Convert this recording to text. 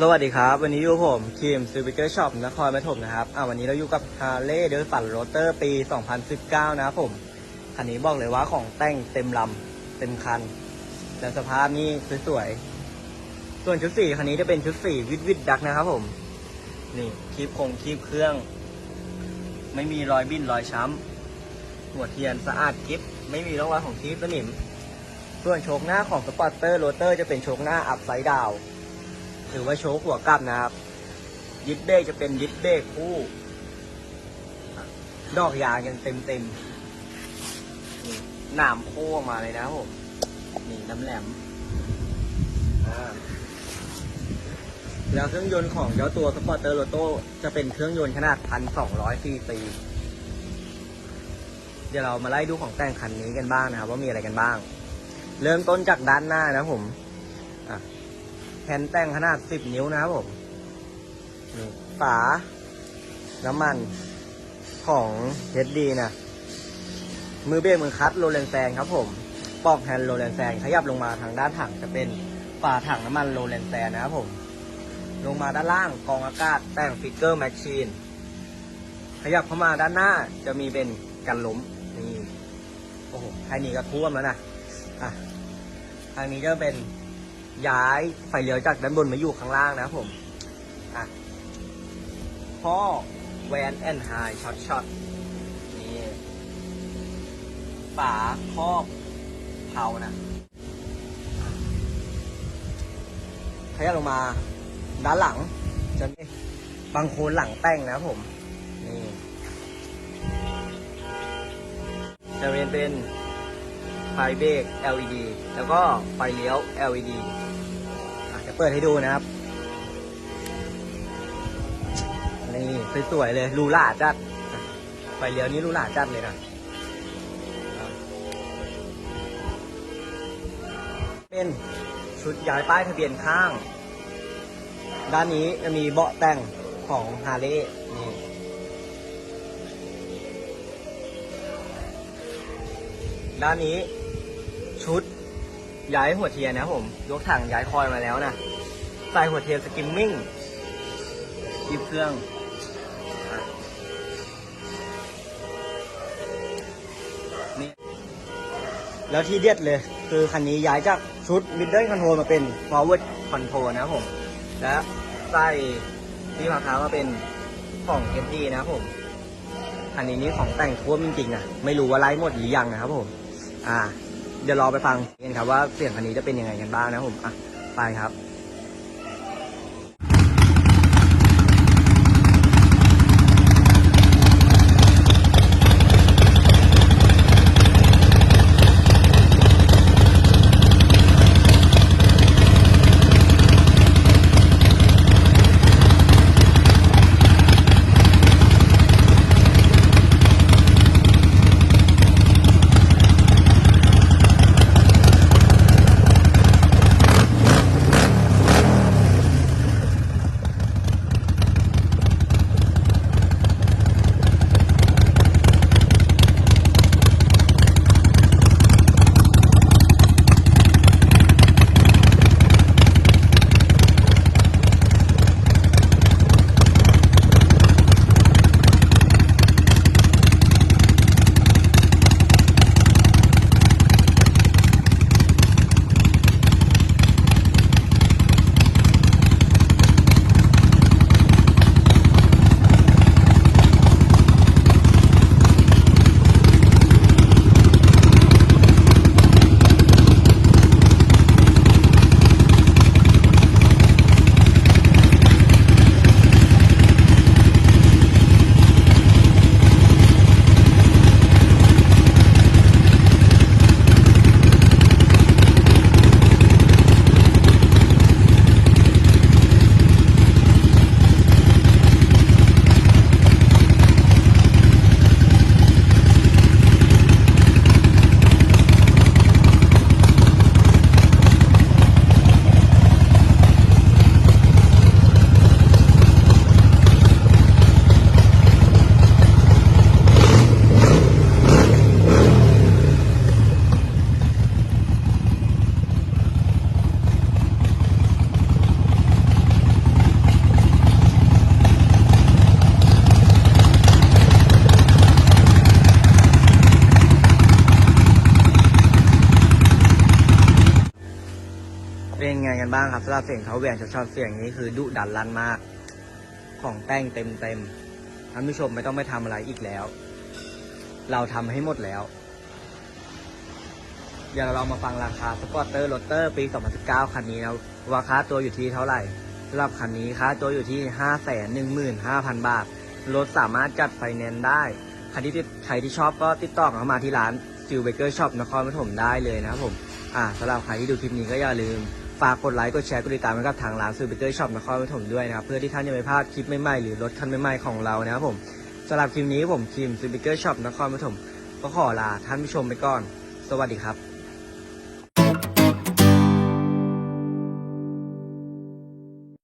สวัสดีครับ วันนี้อยู่ผมทีมซูบิเกอร์ช็อปนครปฐมนะครับอ่าวันนี้เราอยู่กับฮาร์เลย์เดอร์สันโรเตอร์ปี 2019 นะครับผมคันนี้บอกเลยว่าของแต่งเต็มลำเต็มคัน และสภาพนี่สวยๆ ส่วนชุดสีคันนี้จะเป็นชุดสีวิดวิดดักนะครับผม นี่คีบคงคีบเครื่อง ไม่มีรอยบิ้นรอยช้ำหัวเทียนสะอาดกิฟไม่มีร่องรอยของคีบสนิม ส่วนโชคหน้าของสปอร์เตอร์โรเตอร์จะเป็นโชคหน้าอัพไซด์ดาว หรือว่าโชคหัวกลับนะครับ ยึดเบรกจะเป็นยึดเบรกคู่ ดอกยางยังเต็มเต็มๆหนามโค้งมาเลยนะผมนี่น้ำแหลมแล้วเครื่องยนต์ของเจ้าตัวสปอร์เตอร์โ o โต้จะเป็นเครื่องยนต์ขนาด 1,200ซีซีเดี๋ยวเรามาไล่ดูของแต่งคันนี้กันบ้างนะครับ ว่ามีอะไรกันบ้าง เริ่มต้นจากด้านหน้านะผมอะ แผ่นแต่งขนาด 10 นิ้วนะครับผมนี่ฝา น้ำมันของ HD นะ มือเบรกมือคัดโรเลนแซงครับผมปอกแฮนด์โรเลนแซงขยับลงมาทางด้านถังจะเป็นฝาถังน้ำมันโรเลนแซงนะครับผม ลงมาด้านล่างกองอากาศแต่งฟิกเกอร์แมชชีนขยับเข้ามาด้านหน้าจะมีเป็นกันล้มนี่โอ้โหแค่นี้ก็ท่วมแล้วนะอะทางนี้จะเป็น ย้ายไฟเลี้ยวจากด้านบนมาอยู่ข้างล่างนะผมอะพ่อแวนแอนไฮช็อตช็อตนี่ฝาครอบเผานะขยับลงมา ด้านหลังจะบางโคนหลังแต่งนะผม นี่จะเป็นเป็นไฟเบรก LED แล้วก็ไฟเลี้ยว LED เปิดให้ดูนะครับ นี่สวยๆเลยรูหราจัดไฟเลี้ยวนี้รูหราจัดเลยนะอะเป็นชุดย้ายป้ายทะเบียนข้าง ด้านนี้จะมีเบาะแต่งของฮาร์เลย์นี่ด้านนี้ชุด ย้ายหัวเทียนนะผม ยกถังย้ายคอยมาแล้วนะใส่หัวเทียนสกิมมิ่งยิบเครื่องนี่แล้วที่เด็ดเลย คือคันนี้ย้ายจากชุด Middle Control มาเป็น Forward Control นะครับผม และใส่ที่พักเท้ามาเป็นของ SD นะครับผมอันนี้นี่ของแต่งทั่วจริงๆนะไม่รู้ว่าไล่หมดหรือยังนะครับผม อ่า เดี๋ยวรอไปฟังกันครับว่าเสียงคันนี้จะเป็นยังไงกันบ้างนะครับผมอะไปครับ เป็นไงกันบ้างครับสำหรับเสียงเขาแหวนชอบเสียงนี้คือดุดันลั่นมาก ของแต่งเต็มเต็มท่านผู้ชมไม่ต้องไปทำอะไรอีกแล้ว เราทำให้หมดแล้วเดี๋ยวเรามาฟังราคาสปอร์เตอร์โรเตอร์ปี 2019 คันนี้นะว่าค่าตัวอยู่ที่เท่าไหร่สำหรับคันนี้ค่าตัวอยู่ที่ 515,000 บาท รถสามารถจัดไฟแนนซ์ได้ใครที่ใครที่ชอบก็ติดต่อเข้ามาที่ร้านซิลเบเกอร์ช็อปนครปฐมได้เลยนะครับผม อ่าสำหรับใครที่ดูคลิปนี้ก็อย่าลืม ฝากกดไลค์ กดแชร์ กดติดตามให้กับทางร้านซูเปอร์เกอร์ช็อปนครปฐมด้วยนะครับ เพื่อที่ท่านจะไม่พลาดคลิปใหม่ๆ หรือรถคันใหม่ๆ ของเรานะครับผมสำหรับคลิปนี้ผมคิมซิลเบเกอร์ช็อปนครปฐมก็ขอลาท่านผู้ชมไปก่อน สวัสดีครับ